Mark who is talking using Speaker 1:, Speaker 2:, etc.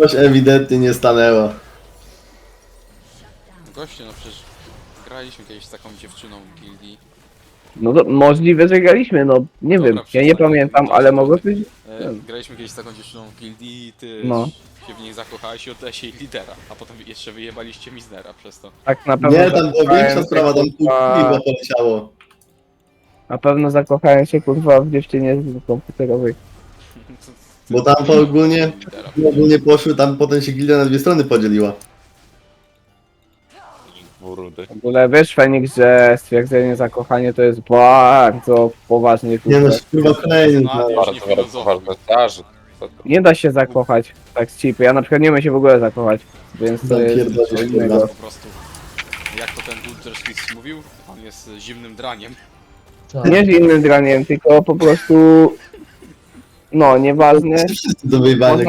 Speaker 1: Coś ewidentnie nie stanęło.
Speaker 2: Goście, no przecież graliśmy kiedyś z taką dziewczyną w gildii.
Speaker 3: No to możliwe, że graliśmy, no nie
Speaker 2: Dobra,
Speaker 3: wiem, ja nie
Speaker 2: przestań.
Speaker 3: pamiętam, ale mogło być...
Speaker 2: E,
Speaker 3: Wiem.
Speaker 2: graliśmy kiedyś z taką dziewczyną w gildii i ty
Speaker 3: No.
Speaker 2: się w niej zakochałeś i oddałeś jej lidera, a potem jeszcze wyjebaliście Miznera przez to.
Speaker 3: Tak na pewno
Speaker 1: Nie, tam była
Speaker 3: zakochałem
Speaker 1: większa
Speaker 3: się,
Speaker 1: sprawa, tam pół
Speaker 3: kurwa,
Speaker 1: piwa poleciało.
Speaker 3: Na pewno zakochałem się kurwa w dziewczynie z komputerowej.
Speaker 1: Bo tam to ogólnie,
Speaker 2: Lidera.
Speaker 1: Ogólnie poszły, tam potem się gildia na dwie strony podzieliła.
Speaker 4: Brudy.
Speaker 3: W ogóle wiesz Feniks, że stwierdzenie zakochanie to jest bardzo poważny
Speaker 1: Nie no,
Speaker 3: kurwa.
Speaker 1: kurwa kolejny.
Speaker 2: No, nie
Speaker 4: Bardzo, bardzo starzy.
Speaker 3: Da się zakochać tak z chipy. Ja na przykład nie umiem się w ogóle zakochać, więc to jest
Speaker 1: Zapierdolisz,
Speaker 3: coś
Speaker 1: kurwa.
Speaker 3: innego.
Speaker 2: Po prostu. Jak to ten Smith mówił? On jest zimnym draniem.
Speaker 3: Nie z innym draniem, tylko po prostu... No, nieważne.
Speaker 1: Wszyscy to wyjebane,
Speaker 3: Można